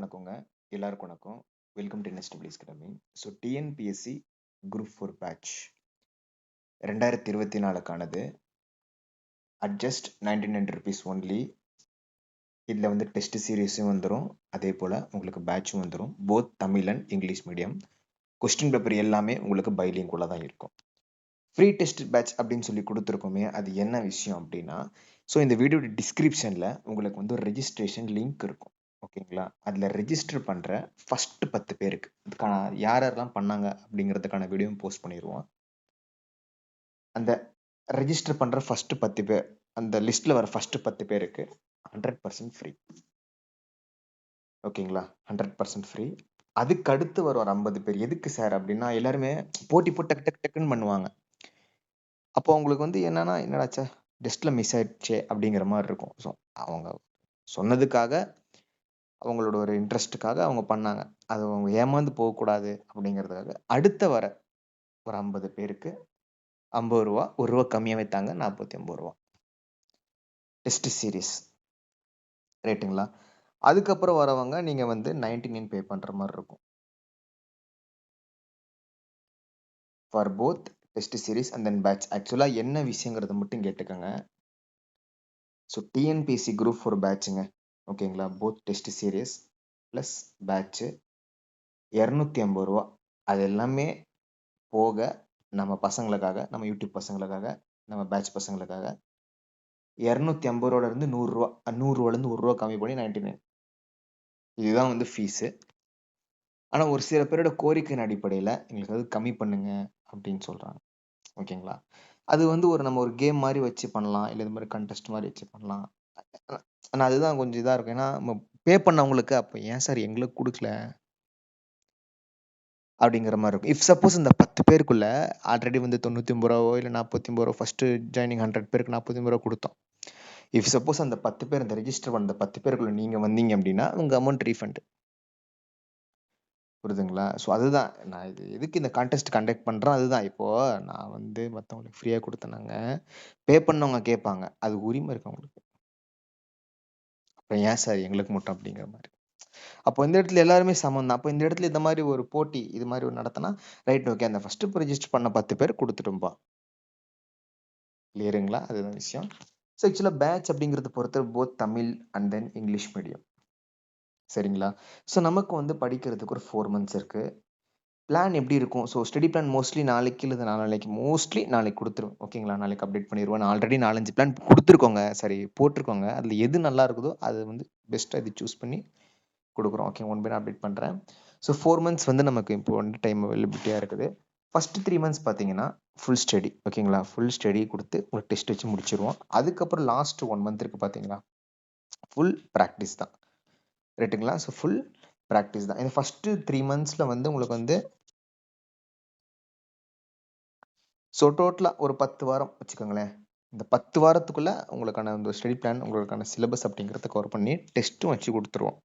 வணக்கங்க. எல்லாருக்கும் வணக்கம். Welcome to N S W academy so T N P S C group four batch ரெண்டாயிரத்தி இருபத்தி நாலுக்கானது at just nineteen hundred rupees only இதில் வந்து டெஸ்ட் சீரீஸும் வந்துடும் அதே போல் உங்களுக்கு பேட்சும் வந்துடும் both Tamil and English medium question paper எல்லாமே உங்களுக்கு பைலிங்குள்ள தான் இருக்கும். ஃப்ரீ டெஸ்ட் பேட்ச் அப்படின்னு சொல்லி கொடுத்துருக்கோமே அது என்ன விஷயம் அப்படின்னா ஸோ இந்த வீடியோட டிஸ்கிரிப்ஷனில் உங்களுக்கு வந்து ஒரு ரெஜிஸ்ட்ரேஷன் லிங்க் இருக்கும். ஓகேங்களா? அதில் ரெஜிஸ்டர் பண்ணுற ஃபஸ்ட்டு பத்து பேருக்கு. அதுக்கான யார் யாரெல்லாம் பண்ணாங்க அப்படிங்கிறதுக்கான வீடியோவும் போஸ்ட் பண்ணிடுவோம் அந்த ரெஜிஸ்டர் பண்ணுற ஃபஸ்ட்டு பத்து பேர் அந்த லிஸ்ட்டில் வர ஃபஸ்ட்டு பத்து பேருக்கு ஹண்ட்ரட் பர்சன்ட் ஃப்ரீ ஓகேங்களா? ஹண்ட்ரட் பர்சன்ட் ஃப்ரீ அதுக்கு அடுத்து வரும் ஒரு ஐம்பது பேர் எதுக்கு சார் அப்படின்னா எல்லாருமே போட்டி போட்டு டக்கு டக்கு டக்குன்னு பண்ணுவாங்க. அப்போ அவங்களுக்கு வந்து என்னன்னா என்னடாச்சா டெஸ்ட்டில் மிஸ் ஆயிடுச்சே அப்படிங்கிற மாதிரி இருக்கும். ஸோ அவங்க சொன்னதுக்காக அவங்களோட ஒரு இன்ட்ரெஸ்ட்டுக்காக அவங்க பண்ணாங்க. அது அவங்க ஏமாந்து போகக்கூடாது அப்படிங்கிறதுக்காக அடுத்த வர ஒரு ஐம்பது பேருக்கு ஐம்பது ரூபா ஒரு ரூபா கம்மியாக வைத்தாங்க நாற்பத்தி ஐம்பது ரூபா. டெஸ்ட் சீரீஸ் ரைட்டுங்களா அதுக்கப்புறம் வரவங்க நீங்கள் வந்து நைன்டி நைன் பே பண்ணுற மாதிரி இருக்கும். For both test series and then batch ஆக்சுவலாக என்ன விஷயங்கிறத மட்டும் கேட்டுக்கோங்க. So T N P C group four பேட்சுங்க ஓகேங்களா? Both test series plus batch இரநூத்தி ஐம்பது ரூபா. அது எல்லாமே போக நம்ம பசங்களுக்காக நம்ம யூடியூப் பசங்களுக்காக நம்ம பேட்ச் பசங்களுக்காக இரநூத்தி ஐம்பது ரூபாலேருந்து நூறுரூவா நூறுரூவாலேருந்து ஒரு ரூபா கம்மி பண்ணி நைன்டி நைன் இதுதான் வந்து ஃபீஸு ஆனால் ஒரு சில பேரோட கோரிக்கையின் அடிப்படையில் எங்களுக்கு அது கம்மி பண்ணுங்க அப்படின்னு சொல்கிறாங்க ஓகேங்களா? அது வந்து ஒரு நம்ம ஒரு கேம் மாதிரி வச்சு பண்ணலாம். இல்லை இது மாதிரி கண்டெஸ்ட் மாதிரி வச்சு பண்ணலாம். ஆனால் அதுதான் கொஞ்சம் இதாக இருக்கும். ஏன்னா நம்ம பே பண்ணவங்களுக்கு அப்போ ஏன் சார் எங்களுக்கு கொடுக்கல? அப்படிங்கிற மாதிரி இருக்கும். இஃப் சப்போஸ் இந்த பத்து பேருக்குள்ள ஆல்ரெடி வந்து தொண்ணூற்றி ஒம்பது ரூபாவோ இல்லை நாற்பத்தி ரூபா ஃபஸ்ட்டு ஜாயினிங் ஹண்ட்ரட் பேருக்கு நாற்பத்தி ஒம்பது ரூபா கொடுத்தோம். இஃப் சப்போஸ் அந்த பத்து பேர் அந்த ரெஜிஸ்டர் பண்ண பத்து பேருக்குள்ள நீங்கள் வந்தீங்க அப்படின்னா உங்கள் அமௌண்ட் ரீஃபண்ட் புரியுதுங்களா ஸோ அதுதான். நான் இது எதுக்கு இந்த கான்டெஸ்ட் கண்டக்ட் பண்ணுறேன் அதுதான். இப்போது நான் வந்து மற்றவங்களுக்கு ஃப்ரீயாக கொடுத்தேனாங்க. பே பண்ணவங்க கேட்பாங்க அது உரிமை இருக்கு அவங்களுக்கு. இப்போ ஏன் சார் எங்களுக்கு மட்டும் அப்படிங்கிற மாதிரி? அப்போ இந்த இடத்துல எல்லாருமே சமம் தான் அப்போ இந்த இடத்துல இந்த மாதிரி ஒரு போட்டி இது மாதிரி ஒரு நடத்தினா ரைட் ஓகே அந்த ஃபர்ஸ்ட் ரிஜிஸ்டர் பண்ண பத்து பேர் கொடுத்துட்டும்பா. கிளியருங்களா அதுதான் விஷயம். ஸோ ஆக்சுவலாக பேட்ச் அப்படிங்கிறத பொறுத்த both Tamil and then English medium சரிங்களா? ஸோ நமக்கு வந்து படிக்கிறதுக்கு ஒரு ஃபோர் மந்த்ஸ் இருக்குது பிளான் எப்படி இருக்கும்? ஸோ ஸ்டடி பிளான் மோஸ்ட்லி நாளைக்கு இல்லை நாளைக்கு. மோஸ்ட்லி நாளைக்கு கொடுத்துருவோம் ஓகேங்களா நாளைக்கு அப்டேட் பண்ணிடுவேன் நான் ஆல்ரெடி நாலஞ்சு பிளான் கொடுத்துருக்கோங்க. சரி போட்டிருக்கோங்க. அதில் எது நல்லா இருக்குதோ அது வந்து பெஸ்ட்டாக இது சூஸ் பண்ணி கொடுக்குறோம். ஓகே ஒன் பை அப்டேட் பண்ணுறேன் ஸோ ஃபோர் மந்த்ஸ் வந்து நமக்கு இப்போ வந்து டைம் அவைலபிலிட்டியாக இருக்குது. ஃபஸ்ட்டு த்ரீ மந்த்ஸ் பார்த்தீங்கன்னா ஃபுல் ஸ்டடி ஓகேங்களா ஃபுல் ஸ்டடி கொடுத்து ஒரு டெஸ்ட் வச்சு முடிச்சிருவோம். அதுக்கப்புறம் லாஸ்ட் ஒன் மந்த் இருக்குது பார்த்தீங்களா ஃபுல் ப்ராக்டிஸ் தான். ரைட்டுங்களா ஸோ ஃபுல் ப்ராக்டிஸ் தான். இந்த ஃபஸ்ட்டு த்ரீ மந்த்ஸில் வந்து உங்களுக்கு வந்து ஸோ டோட்டலாக ஒரு பத்து வாரம் வச்சுக்கோங்களேன். இந்த பத்து வாரத்துக்குள்ளே உங்களுக்கான இந்த ஸ்டடி பிளான் உங்களுக்கான சிலபஸ் அப்படிங்கிறத கவர் பண்ணி டெஸ்ட்டும் வச்சு கொடுத்துருவோம்.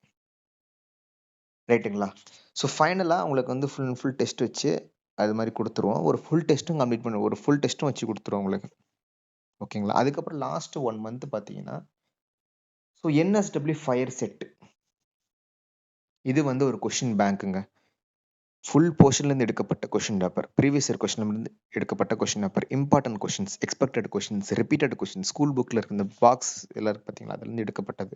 ரைட்டுங்களா ஸோ ஃபைனலாக உங்களுக்கு வந்து ஃபுல் அண்ட் ஃபுல் டெஸ்ட் வச்சு அது மாதிரி கொடுத்துருவோம். ஒரு ஃபுல் டெஸ்ட்டும் கம்ப்ளீட் பண்ணுவோம் ஒரு ஃபுல் டெஸ்ட்டும் வச்சு கொடுத்துருவோம் உங்களுக்கு. ஓகேங்களா அதுக்கப்புறம் லாஸ்ட் ஒன் மந்த் பார்த்தீங்கன்னா so N S W fire set இது வந்து ஒரு கொஷின் பேங்க்குங்க ஃபுல் போர்ஷன்லேருந்து எடுக்கப்பட்ட கொஷின் பேப்பர் ப்ரீவியஸ் இயர் கொஷின்லேருந்து எடுக்கப்பட்ட question paper important questions expected questions repeated question school புக்கில் இருக்க இந்த பாக்ஸ் எல்லாம் பார்த்தீங்களா அதுலேருந்து எடுக்கப்பட்டது.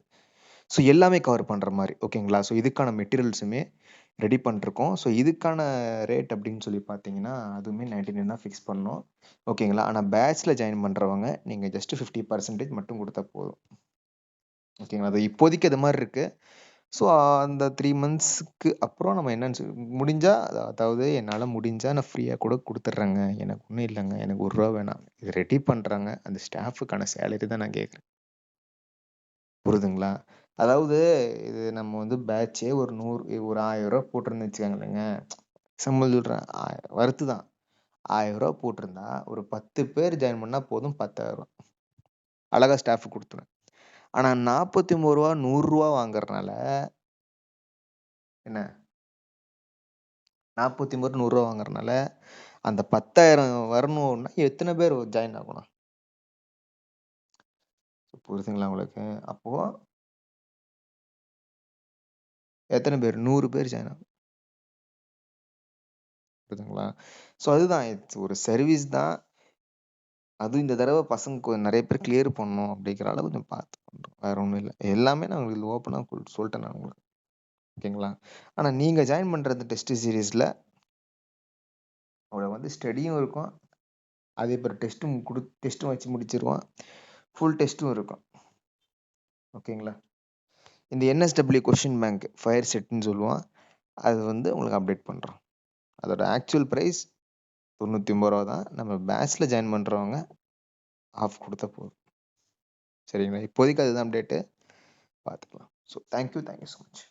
ஸோ எல்லாமே கவர் பண்ணுற மாதிரி ஓகேங்களா ஸோ இதுக்கான மெட்டீரியல்ஸுமே ரெடி பண்ணிருக்கோம் ஸோ இதுக்கான ரேட் அப்படின்னு சொல்லி பார்த்தீங்கன்னா அதுவுமே நைன்டி நைன் தான் ஃபிக்ஸ் பண்ணோம். ஓகேங்களா ஆனால் பேட்ச்சில் ஜாயின் பண்ணுறவங்க நீங்கள் ஜஸ்ட் ஃபிஃப்டி பர்சன்டேஜ் மட்டும் கொடுத்தா போதும். ஓகேங்களா அது இப்போதைக்கு அது மாதிரி இருக்குது ஸோ அந்த த்ரீ மந்த்ஸ்க்கு அப்புறம் நம்ம என்னன்னு முடிஞ்சால் அதாவது என்னால் முடிஞ்சால் நான் ஃப்ரீயாக கூட கொடுத்துட்றேங்க எனக்கு ஒன்றும் இல்லைங்க. எனக்கு ஒரு ரூபா வேணாம். இது ரெடி பண்ணுறாங்க அந்த ஸ்டாஃபுக்கான சேலரி தான் நான் கேட்குறேன் புரியுதுங்களா அதாவது இது நம்ம வந்து பேட்சே ஒரு நூறு ஒரு ஆயிரம் போட்டிருந்து வச்சுக்கோங்களேங்க. சம்பளம் சொல்கிறேன் வருத்து தான். ஆயிரம் போட்டிருந்தா ஒரு பத்து பேர் ஜாயின் பண்ணால் போதும் பத்தாயிரம் அழகாக ஸ்டாஃபுக்கு கொடுத்துருவேன். ஆனா நாற்பத்தி ஒன்பது ரூபா நூறு ரூபா வாங்குறதுனால என்ன? நாற்பத்தி ஒன்பது நூறு ரூபா வாங்குறதுனால அந்த பத்தாயிரம் வரணும்னா எத்தனை பேர் ஜாயின் ஆகணும்? புரியுதுங்களா உங்களுக்கு? அப்போ எத்தனை பேர்? நூறு பேர் ஜாயின் ஆகும் புரியுதுங்களா? ஸோ அதுதான். ஒரு சர்வீஸ் தான். அதுவும் இந்த தடவை பசங்க கொ- நிறைய பேர் கிளியர் பண்ணணும் அப்படிங்கிறனால கொஞ்சம் பார்த்து பண்ணுறோம் வேற ஒன்றும் இல்லை. எல்லாமே நான் உங்களுக்கு ஓப்பனாக சொல்லிட்டேன் நான் உங்களுக்கு. ஓகேங்களா? ஆனால் நீங்கள் ஜாயின் பண்ணுற அந்த டெஸ்ட் சீரீஸில் அவளை வந்து ஸ்டடியும் இருக்கும். அதே பேர் டெஸ்ட்டும் கொடு டெஸ்ட்டும் வச்சு முடிச்சிருவான். ஃபுல் டெஸ்ட்டும் இருக்கும். ஓகேங்களா? இந்த N S W question bank fire செட்னு சொல்லுவான். அது வந்து உங்களுக்கு அப்டேட் பண்ணுறோம் அதோட ஆக்சுவல் ப்ரைஸ் தொண்ணூற்றி ஒம்பது ரூபா தான் நம்ம பேட்ச்சில் ஜாயின் பண்ணுறவங்க ஆஃப் கொடுத்தா போதும். சரிங்களா? இப்போதைக்கு அதுதான் அப்டேட்டு பார்த்துக்கலாம் so thank you thank you so much